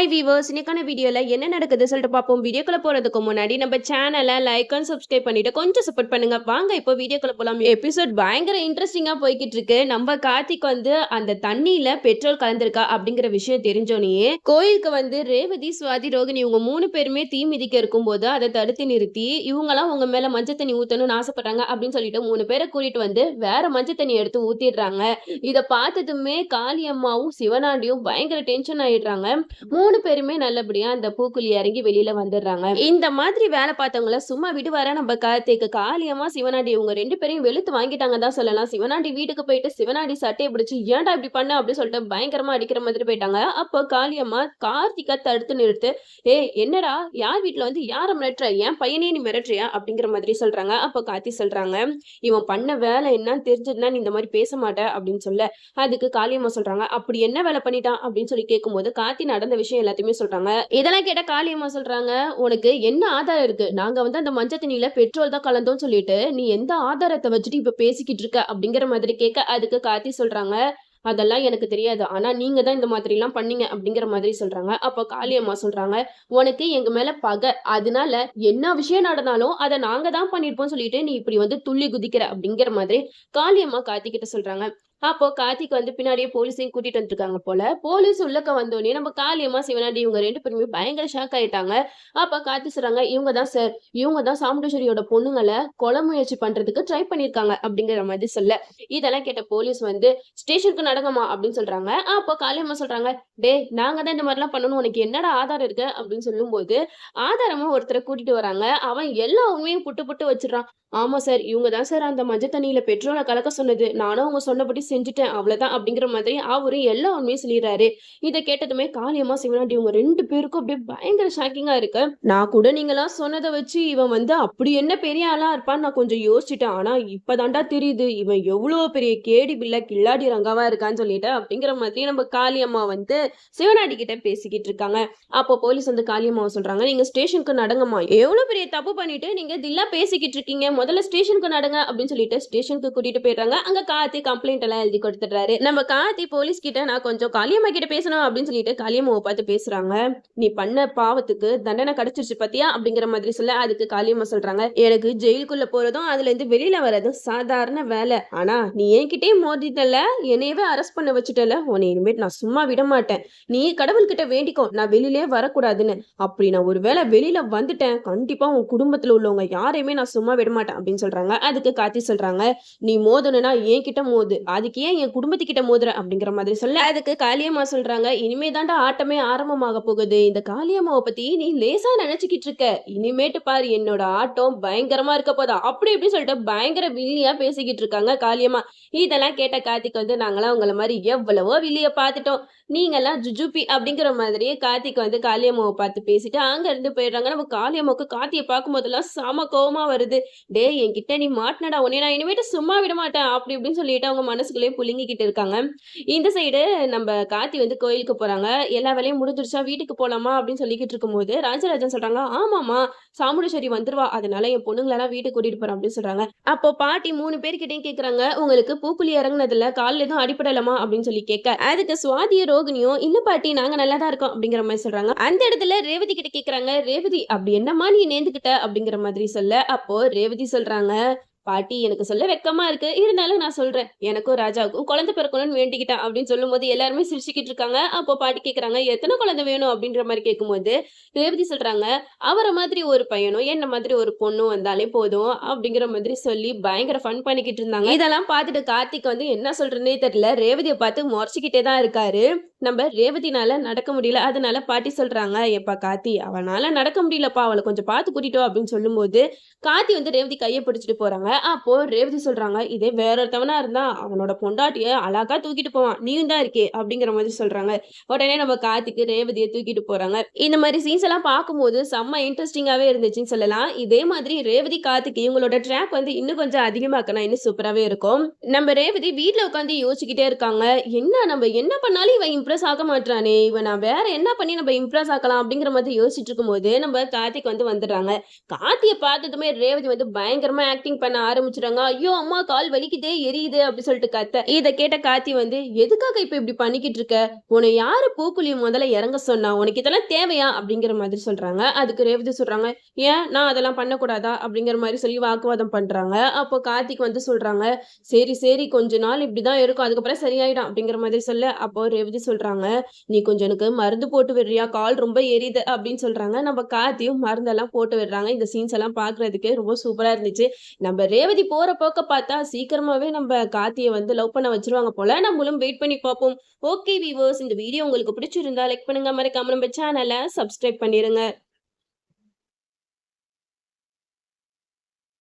Hi viewers இன்னைக்கான வீடியோவில் என்ன நடக்குது சொல்லிட்டு பார்ப்போம். வீடியோக்குள்ள போகிறதுக்கு முன்னாடி நம்ம சேனலை லைக் அண்ட் சப்ஸ்கிரைப் பண்ணிட்டு கொஞ்சம் சப்போர்ட் பண்ணுங்க. வாங்க இப்போ வீடியோக்குள்ள போகலாம் எபிசோட் பயங்கர இன்ட்ரெஸ்டிங்காக போய்கிட்டு இருக்கு. நம்ம கார்த்திக் வந்து அந்த தண்ணியில் பெட்ரோல் கலந்துருக்கா அப்படிங்கிற விஷயம் தெரிஞ்சோனே கோயிலுக்கு வந்து ரேவதி சுவாதி ரோகிணி இவங்க மூணு பேருமே தீ மிதிக்க இருக்கும்போது அதை தடுத்து நிறுத்தி இவங்கெல்லாம் உங்க மேலே மஞ்சள் தண்ணி ஊற்றணும்னு ஆசைப்பட்றாங்க அப்படின்னு சொல்லிட்டு மூணு பேரை கூட்டிட்டு வந்து வேற மஞ்சள் தண்ணி எடுத்து ஊற்றிடுறாங்க இதை பார்த்ததுமே காளியம்மாவும் சிவனாண்டியும் பயங்கர டென்ஷன் ஆயிடுறாங்க. மூணு மூணு பேருமே நல்லபடியா அந்த பூக்குழி இறங்கி வெளியில வந்துடுறாங்க. இந்த மாதிரி வேலை பார்த்தவங்கள சும்மா விடுவாரா நம்ம கார்த்திக்கு காளியம்மா சிவனாண்டி இவங்க ரெண்டு பேரையும் வெளுத்து வாங்கிட்டாங்க தான் சொல்லலாம். சிவனாண்டி வீட்டுக்கு போயிட்டு சிவனாண்டி சட்டையை பிடிச்சி ஏன்டா இப்படி பண்ண? அப்படின்னு சொல்லிட்டு பயங்கரமா அடிக்கிற மாதிரி போயிட்டாங்க. அப்போ காளியம்மா கார்த்திகை தடுத்து நிறுத்து ஏ என்னடா? யார் வீட்டுல வந்து யார மிரட்டுற? என் பையனே நீ மிரட்டுறியா? அப்படிங்கிற மாதிரி சொல்றாங்க. அப்போ கார்த்தி சொல்றாங்க இவன் பண்ண வேலை என்னன்னு தெரிஞ்சதுன்னா நீ இந்த மாதிரி பேச மாட்டேன் அப்படின்னு சொல்ல. அதுக்கு காளியம்மா சொல்றாங்க அப்படி என்ன வேலை பண்ணிட்டான்? அப்படின்னு சொல்லி கேட்கும்போது கார்த்தி நடந்த விஷயம் எல்லாத்தையுமே சொல்றாங்க. இதெல்லாம் கேட்ட காளியம்மா சொல்றாங்க உனக்கு என்ன ஆதாரம் இருக்கு? நாங்க வந்து அந்த மஞ்சள் தண்ணியில பெட்ரோல் தான் கலந்தோம்னு சொல்லிட்டு நீ எந்த ஆதாரத்தை வச்சுட்டு இப்ப பேசிக்கிட்டு இருக்க? அப்படிங்கிற மாதிரி கேட்க அதுக்கு காத்தி சொல்றாங்க. அதெல்லாம் எனக்கு தெரியாது. ஆனா நீங்க தான் இந்த மாதிரி எல்லாம் பண்ணீங்க. அப்படிங்கிற மாதிரி சொல்றாங்க. அப்போ காளியம்மா சொல்றாங்க உனக்கு எங்க மேல பகை. அதனால என்ன விஷயம் நடந்தாலும் அதை நாங்க தான் பண்ணிருப்போம் சொல்லிட்டு நீ இப்படி வந்து துள்ளி குதிக்கிற. அப்படிங்கிற மாதிரி காளியம்மா கார்த்திகிட்ட சொல்றாங்க. அப்போ கார்த்திக் வந்து பின்னாடியே போலீஸையும் கூட்டிட்டு வந்துருக்காங்க போல. போலீஸ் உள்ளக்க வந்தோடனே நம்ம காளியம்மா சிவனாடி இவங்க ரெண்டு பேருமே பயங்கர ஷாக் ஆயிட்டாங்க. அப்ப கார்த்தி சொல்றாங்க இவங்க தான் சார் இவங்க தான் சாமுண்டேஸ்வரியோட பொண்ணுங்களை கொலை முயற்சி பண்றதுக்கு ட்ரை பண்ணிருக்காங்க. அப்படிங்கிற மாதிரி சொல்ல. இதெல்லாம் கேட்ட போலீஸ் வந்து ஸ்டேஷனுக்கு நடங்கம்மா அப்படின்னு சொல்றாங்க. அப்போ காளியம்மா சொல்றாங்க டே நாங்க தான் இந்த மாதிரிலாம் பண்ணணும். உனக்கு என்னடா ஆதாரம் இருக்கு? அப்படின்னு சொல்லும்போது ஆதாரமா ஒருத்தரை கூட்டிட்டு வராங்க. அவன் எல்லா உண்மையும் புட்டு புட்டு வச்சிடறான். ஆமா சார் இவங்க தான் சார் அந்த மஞ்சள் தண்ணியில பெட்ரோலை கலக்க சொன்னது. நானும் அவங்க சொன்னபடி செஞ்சுட்டேன் அவ்வளோதான் அப்படிங்கிற மாதிரி அவரும் எல்லா உண்மையும் சொல்லிடுறாரு. இதை கேட்டதுமே காளியம்மா சிவனாண்டி இவங்க ரெண்டு பேருக்கும் அப்படியே பயங்கர ஷாக்கிங்காக இருக்கு. நான் கூட நீங்களாம் சொன்னதை வச்சு இவன் வந்து அப்படி என்ன பெரிய ஆளாக இருப்பான்னு நான் கொஞ்சம் யோசிச்சுட்டேன். ஆனால் இப்போதாண்டா தெரியுது இவன் எவ்வளோ பெரிய கேடி பிள்ளை கில்லாடி ரங்காவா இருக்கான்னு சொல்லிட்டு அப்படிங்கிற மாதிரி நம்ம காளியம்மா வந்து சிவனாடி கிட்ட பேசிக்கிட்டு இருக்காங்க. அப்போ போலீஸ் வந்து காளியம்மாவை சொல்றாங்க நீங்க ஸ்டேஷனுக்கு நடங்கம்மா. எவ்வளவு பெரிய தப்பு பண்ணிட்டு நீங்க தில்லா பேசிக்கிட்டு இருக்கீங்க. முதல்ல ஸ்டேஷனுக்கு நடங்க அப்படின்னு சொல்லிட்டு ஸ்டேஷனுக்கு கூட்டிட்டு போயிடுறாங்க. அங்க கார்த்தி கம்ப்ளைண்ட் எல்லாம் எழுதி கொடுத்துட்றாரு. நம்ம கார்த்தி போலீஸ் கிட்ட நான் கொஞ்சம் காளியம்மா கிட்ட பேசணும் அப்படின்னு சொல்லிட்டு காளியம்மாவை பார்த்து பேசுறாங்க. நீ பண்ண பாவத்துக்கு தண்டனை கிடைச்சிருச்சு பத்தியா? அப்படிங்கிற மாதிரி சொல்ல அதுக்கு காளியம்மா சொல்றாங்க. எனக்கு ஜெயிலுக்குள்ள போறதும் அதுல இருந்து வெளியில வர்றதும் சாதாரண வேலை. ஆனா நீ என்கிட்டயே மோதிட்டல என்னையவே அரெஸ்ட் பண்ண வச்சுட்டல. உன்னை இனிமேட் நான் சும்மா விட மாட்டேன். நீ கடவுள்கிட்ட வேண்டிக்கோ. நான் வெளியிலே வரக்கூடாதுன்னு. அப்படி நான் ஒருவேளை வெளியில வந்துட்டேன். கண்டிப்பா உன் குடும்பத்துல உள்ளவங்க யாரையுமே நான் சும்மா விட மாட்டேன் அப்படின்னு சொல்றாங்க. அதுக்கு காத்தி சொல்றாங்க. நீ மோதணும்னா என்கிட்ட மோது. அது இன்னைக்கு ஏன் என் குடும்பத்துக்கிட்ட மோதுற அப்படிங்கிற மாதிரி சொல்ல. அதுக்கு காளியம்மா சொல்றாங்க இனிமே தாண்டா ஆட்டமே ஆரம்பமாக போகுது. இந்த காளியம்மாவை பத்தி நீ லேசா நினைச்சுக்கிட்டு இருக்க. இனிமேட்டு பாரு என்னோட ஆட்டம் பயங்கரமா இருக்க போதா? அப்படி இப்படி சொல்லிட்டு பயங்கர வில்லியா பேசிக்கிட்டு இருக்காங்க காளியம்மா. இதெல்லாம் கேட்ட கார்த்திக் வந்து நாங்களாம் உங்களை மாதிரி எவ்வளவோ வில்லிய பார்த்துட்டோம். நீங்கெல்லாம் ஜுஜுபி அப்படிங்கிற மாதிரி கார்த்திக் வந்து காளியம்மாவை பார்த்து பேசிட்டு அங்க இருந்து போயிடுறாங்க. நம்ம காளியம்மாவுக்கு கார்த்தியை பார்க்கும் போதெல்லாம் செம கோவமா வருது. டேய் என்கிட்ட நீ மாட்டினடா உன்னை நான் இனிமேட்டு சும்மா விட மாட்டேன். அப்படி இப்படின்னு சொல்லிட்டு அவங்க மனசுக்கு மனசுக்குள்ளேயே புழுங்கிக்கிட்டு இருக்காங்க. இந்த சைடு நம்ம கார்த்தி வந்து கோயிலுக்கு போறாங்க. எல்லா வேலையும் முடிஞ்சிருச்சா? வீட்டுக்கு போலாமா? அப்படின்னு சொல்லிக்கிட்டு இருக்கும்போது ராஜராஜன் சொல்றாங்க ஆமாமா சாமுண்டேஸ்வரி வந்துருவா. அதனால என் பொண்ணுங்களெல்லாம் வீட்டுக்கு கூட்டிட்டு போறேன் அப்படின்னு சொல்றாங்க. அப்போ பாட்டி மூணு பேர்கிட்டயும் கேக்குறாங்க உங்களுக்கு பூக்குழி இறங்குனதுல காலில் எதுவும் அடிப்படலாமா அப்படின்னு சொல்லி கேட்க அதுக்கு சுவாதிய ரோகிணியும் இன்னும் பாட்டி நாங்க நல்லா தான் இருக்கோம். அப்படிங்கிற மாதிரி சொல்றாங்க. அந்த இடத்துல ரேவதி கிட்ட கேக்குறாங்க ரேவதி அப்படி என்னம்மா நீ நேர்ந்துக்கிட்ட அப்படிங்கிற மாதிரி சொல்ல அப்போ ரேவதி சொல்றாங்க பாட்டி எனக்கு சொல்ல வெக்கமா இருக்கு. இருந்தாலும் நான் சொல்றேன். எனக்கும் ராஜாவுக்கும் குழந்தை பிறக்கணும்னு வேண்டிக்கிட்டேன் அப்படின்னு சொல்லும்போது எல்லாருமே சிரிச்சுக்கிட்டு இருக்காங்க. அப்போ பாட்டி கேட்கறாங்க எத்தனை குழந்தை வேணும்? அப்படின்ற மாதிரி கேட்கும்போது ரேவதி சொல்றாங்க அவரை மாதிரி ஒரு பையனும் என்ன மாதிரி ஒரு பொண்ணும் வந்தாலே போதும் அப்படிங்கிற மாதிரி சொல்லி பயங்கர ஃபன் பண்ணிக்கிட்டு இருந்தாங்க. இதெல்லாம் பார்த்துட்டு கார்த்திக் வந்து என்ன சொல்றேன்னே தெரியல. ரேவதியை பார்த்து முறைச்சிக்கிட்டே தான் இருக்காரு. நம்ம ரேவதினால நடக்க முடியல. அதனால பாட்டி சொல்றாங்க எப்பா கார்த்தி அவனால நடக்க முடியலப்பா. அவளை கொஞ்சம் பார்த்து கூட்டிட்டோம் அப்படின்னு சொல்லும்போது கார்த்தி வந்து ரேவதி கையை பிடிச்சிட்டு போறாங்க. அப்போ ரேவதி சொல்றாங்க இதே வேற ஒருத்தவனா இருந்தா அவனோட பொண்டாட்டிய அழகா தூக்கிட்டு போவான். நீயும் தான் இருக்கே அப்படிங்கிற மாதிரி சொல்றாங்க. உடனே நம்ம கார்த்திக்கு ரேவதியை தூக்கிட்டு போறாங்க. இந்த மாதிரி சீன்ஸ் எல்லாம் பார்க்கும்போது செம்ம இன்ட்ரெஸ்டிங்காவே இருந்துச்சுன்னு சொல்லலாம். இதே மாதிரி ரேவதி கார்த்திக் இவங்களோட ட்ராக் வந்து இன்னும் கொஞ்சம் அதிகமாக்கணும் இன்னும் சூப்பராகவே இருக்கும். நம்ம ரேவதி வீட்டில் உட்காந்து யோசிச்சுக்கிட்டே இருக்காங்க. என்ன நம்ம என்ன பண்ணாலும் இவன் இம்ப்ரெஸ் ஆக மாட்டானே இவன் நான் வேற என்ன பண்ணி நம்ம இம்ப்ரெஸ் ஆக்கலாம் அப்படிங்கிற மாதிரி யோசிச்சுட்டு இருக்கும்போது நம்ம கார்த்திக் வந்து வந்துடுறாங்க. கார்த்தியை பார்த்ததுமே ரேவதி வந்து பயங்கரமாக ஆக்டிங் பண்ண ஆரம்பிச்சிடுறாங்க ஐயோ அம்மா கால் வலிக்குதே எரியுது அப்படி சொல்லிட்டு கத்த. இதை கேட்ட கார்த்தி வந்து எதுக்காக இப்ப இப்படி பண்ணிக்கிட்டு இருக்க? உன்னை யாரு பூக்குழி முதல்ல இறங்க சொன்னா? உனக்கு இதெல்லாம் தேவையா? அப்படிங்கிற மாதிரி சொல்றாங்க. அதுக்கு ரேவதி சொல்றாங்க ஏன்? நான் அதெல்லாம் பண்ணக்கூடாதா? அப்படிங்கிற மாதிரி சொல்லி வாக்குவாதம் பண்றாங்க. அப்போ கார்த்திக் வந்து சொல்றாங்க சரி சரி கொஞ்ச நாள் இப்படிதான் இருக்கும். அதுக்கப்புறம் சரியாயிடும். அப்படிங்கிற மாதிரி சொல்ல அப்போ ரேவதி சொல்றாங்க நீ கொஞ்சம் எனக்கு மருந்து போட்டு விடுறியா? கால் ரொம்ப எரியுது. அப்படின்னு சொல்றாங்க. நம்ம கார்த்தியும் மருந்தெல்லாம் போட்டு விடுறாங்க. இந்த சீன்ஸ் எல்லாம் பாக்குறதுக்கு ரொம்ப சூப்பரா இருந்துச்சு. நம்ம ரேவதி போற போக்க பார்த்தா சீக்கிரமாவே நம்ம கார்த்தியை வந்து லவ் பண்ண வச்சிருவாங்க போல. நம்மளும் வெயிட் பண்ணி பார்ப்போம். ஓகே வீவர்ஸ் இந்த வீடியோ உங்களுக்கு பிடிச்சிருந்தா லைக் பண்ணுங்க. மறக்காம நம்ம சேனலை சப்ஸ்கிரைப் பண்ணிருங்க.